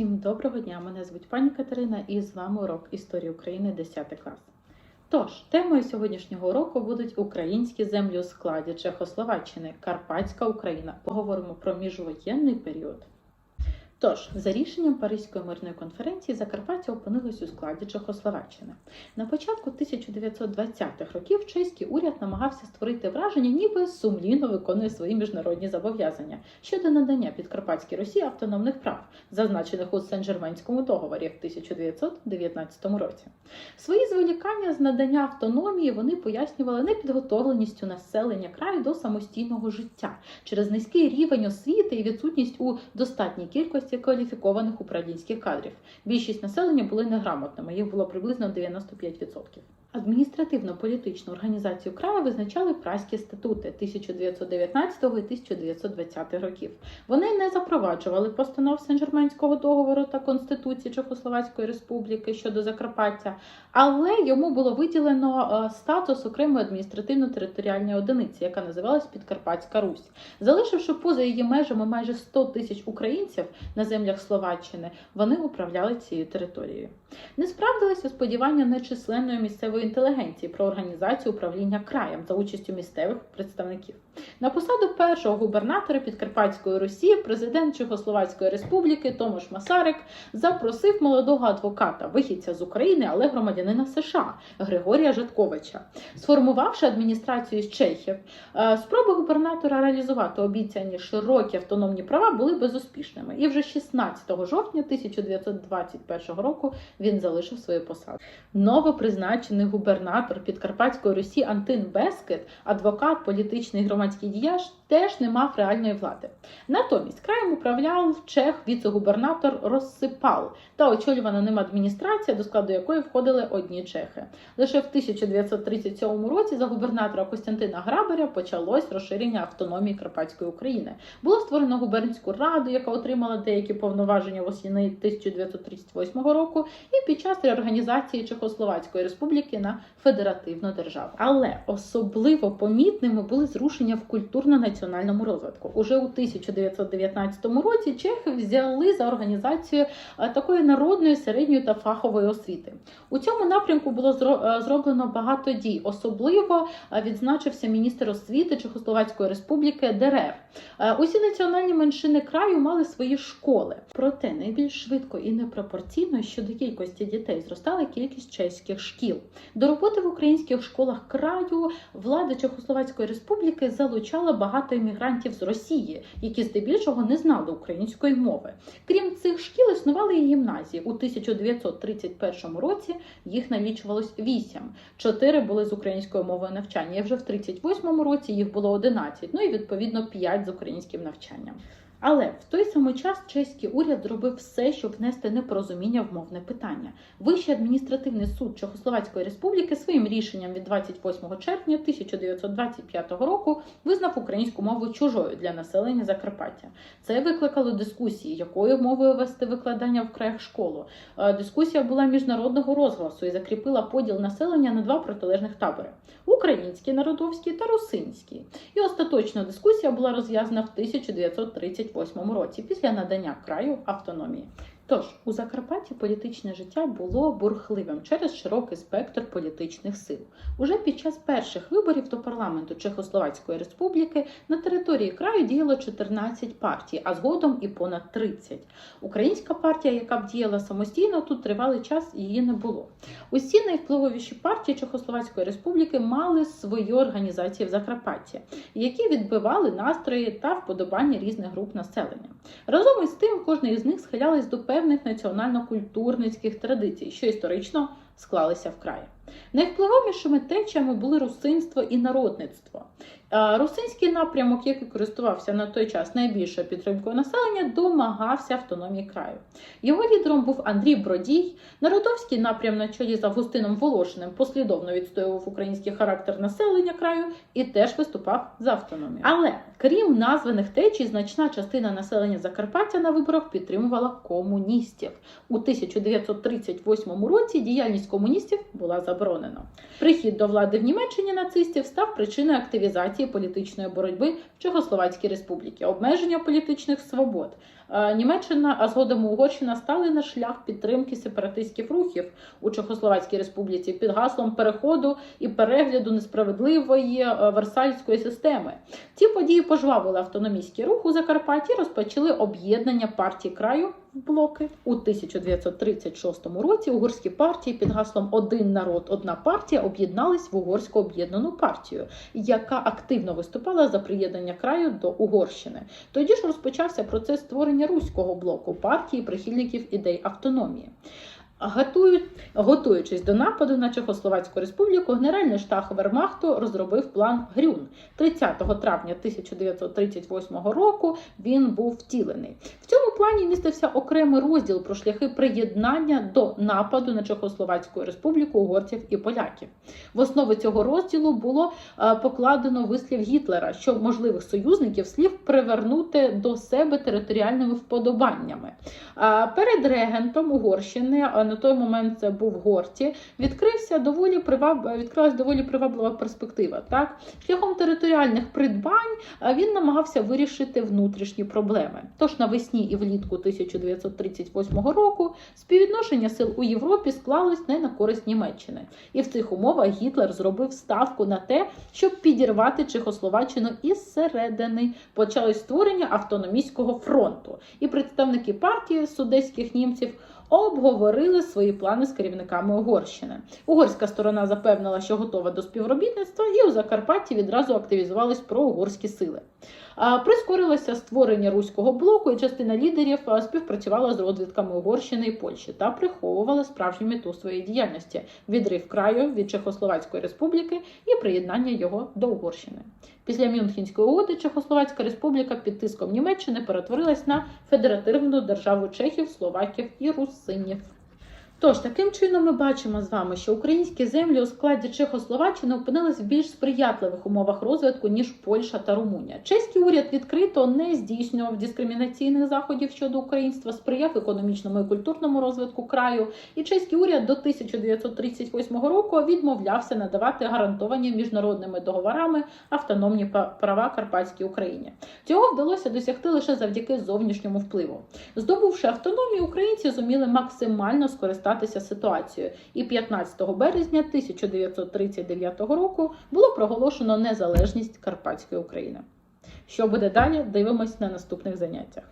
Всім доброго дня! Мене звуть пані Катерина і з вами урок історії України 10 клас. Тож, темою сьогоднішнього уроку будуть українські землі у складі Чехословаччини, Карпатська Україна. Поговоримо про міжвоєнний період. Тож, за рішенням Паризької мирної конференції Закарпаття опинилось у складі Чехословаччини. На початку 1920-х років чеський уряд намагався створити враження, ніби сумлінно виконує свої міжнародні зобов'язання щодо надання Підкарпатській Росії автономних прав, зазначених у Сен-Жерменському договорі в 1919 році. Свої зволікання з надання автономії вони пояснювали непідготовленістю населення краю до самостійного життя через низький рівень освіти і відсутність у достатній кількості кваліфікованих управлінських кадрів. Більшість населення були неграмотними, їх було приблизно 95%. Адміністративно-політичну організацію краю визначали праські статути 1919 і 1920 років. Вони не запроваджували постанов Сен-Жерменського договору та Конституції Чехословацької Республіки щодо Закарпаття, але йому було виділено е, статус окремої адміністративно-територіальної одиниці, яка називалась Підкарпатська Русь, залишивши поза її межами майже 100 тисяч українців на землях Словаччини, вони управляли цією територією. Не справдилися сподівання нечисленної місцевої інтелігенції про організацію управління краєм за участю місцевих представників. На посаду першого губернатора Підкарпатської Росії президент Чехословацької Республіки Томаш Масарик запросив молодого адвоката, вихідця з України, але громадянина США Григорія Жатковича, сформувавши адміністрацію з Чехів. Е, Спроби губернатора реалізувати обіцяні широкі автономні права були безуспішними, і вже 16 жовтня 1921 року він залишив свою посаду. Новопризначений губернатор Підкарпатської Русі Антин Бескет, адвокат, політичний громадський діяч, теж не мав реальної влади. Натомість краєм управляв чех віце-губернатор Розсипал та очолювана ним адміністрація, до складу якої входили одні чехи. Лише в 1937 році за губернатора Костянтина Грабаря почалось розширення автономії Карпатської України. Було створено губернську раду, яка отримала деякі повноваження восени 1938 року, і під час реорганізації Чехословацької республіки на федеративну державу. Але особливо помітними були зрушення в культурно-національному розвитку. Уже у 1919 році чехи взяли за організацію е, такої народної середньої та фахової освіти. У цьому напрямку було е, зроблено багато дій. Особливо е, відзначився міністр освіти Чехословацької республіки ДРР. Усі національні меншини краю мали свої школи. Проте найбільш швидко і непропорційно щодо кількості дітей зростала кількість чеських шкіл. До роботи в українських школах краю влада Чехословацької республіки залучала багато іммігрантів з Росії, які здебільшого не знали української мови. Крім цих шкіл, існували і гімназії. У 1931 році їх налічувалось 8. Чотири були з українською мовою навчання. І вже в 38 році їх було 11, ну і відповідно 5 з українським навчанням. Але в той самий час чеський уряд зробив все, щоб внести непорозуміння в мовне питання. Вищий адміністративний суд Чехословацької республіки своїм рішенням від 28 червня 1925 року визнав українську мову чужою для населення Закарпаття. Це викликало дискусії, якою мовою вести викладання в краях школу. Е, Дискусія була міжнародного розгласу і закріпила поділ населення на два протилежних табори: український народовський та русинський. І остаточна дискусія була розв'язана в 1938 році після надання краю автономії. Тож у Закарпатті політичне життя було бурхливим через широкий спектр політичних сил. Уже під час перших виборів до парламенту Чехословацької республіки на території краю діяло 14 партій, а згодом і понад 30. Українська партія, яка б діяла самостійно, тут тривалий час її не було. Усі найвпливовіші партії Чехословацької республіки мали свої організації в Закарпатті, які відбивали настрої та вподобання різних груп населення. Разом із тим, кожна із них схилялась до певних національно-культурницьких традицій, що історично склалися в краї. Найвпливовішими течіями були русинство і народництво. Е, Русинський напрямок, який користувався на той час найбільшою підтримкою населення, домагався автономії краю. Його лідером був Андрій Бродій. Народовський напрям на чолі з Августином Волошиним послідовно відстоював український характер населення краю і теж виступав за автономію. Але крім названих течій, значна частина населення Закарпаття на виборах підтримувала комуністів. У 1938 році діяльність комуністів була заборонена. Прихід до влади в Німеччині нацистів став причиною активізації гарантії політичної боротьби в Чехословацькій республіці, обмеження політичних свобод. Е, Німеччина, а згодом Угорщина стали на шлях підтримки сепаратистських рухів у Чехословацькій республіці під гаслом переходу і перегляду несправедливої е, версальської системи. Ці події пожвавили автономістський рух у Закарпатті, розпочали об'єднання партій краю в блоки у 1936 році. Угорські партії під гаслом Один народ, одна партія об'єднались в угорську об'єднану партію, яка активно виступала за приєднання краю до Угорщини. Тоді ж розпочався процес створення руського блоку партії прихильників ідей автономії. Готують, готуючись до нападу на Чехословацьку республіку, Генеральний штаб Вермахту розробив план Грюн. 30 травня 1938 року він був втілений. В цьому плані містився окремий розділ про шляхи приєднання до нападу на Чехословацьку республіку угорців і поляків. В основу цього розділу було е, покладено вислів Гітлера, що можливих союзників слів привернути до себе територіальними вподобаннями. Перед регентом Угорщини, а на той момент це був Горті, відкрився доволі приваб... відкрилась доволі приваблива перспектива. Так, шляхом територіальних придбань він намагався вирішити внутрішні проблеми. Тож навесні і влітку 1938 року співвідношення сил у Європі склалось не на користь Німеччини, і в цих умовах Гітлер зробив ставку на те, щоб підірвати Чехословаччину із середини. Почалось створення автономістського фронту, і представники партії судейських німців обговорили свої плани з керівниками Угорщини. Угорська сторона запевнила, що готова до співробітництва, і у Закарпатті відразу активізувались проугорські сили. Прискорилося створення руського блоку, і частина лідерів співпрацювала з розвідками Угорщини і Польщі та приховувала справжню мету своєї діяльності відрив краю від Чехословацької республіки і приєднання його до Угорщини. Після Мюнхенської угоди Чехословацька республіка під тиском Німеччини перетворилась на федеративну державу чехів, словаків і русинів. Тож таким чином ми бачимо з вами, що українські землі у складі Чехословаччини опинились в більш сприятливих умовах розвитку ніж Польща та Румунія. Чеський уряд відкрито не здійснював дискримінаційних заходів щодо українства, сприяв економічному і культурному розвитку краю. І чеський уряд до 1938 року відмовлявся надавати гарантовані міжнародними договорами автономні права Карпатській Україні. Цього вдалося досягти лише завдяки зовнішньому впливу. Здобувши автономію, українці зуміли максимально скористатися ситуацією. І 15 березня 1939 року було проголошено незалежність Карпатської України. Що буде далі? Дивимось на наступних заняттях.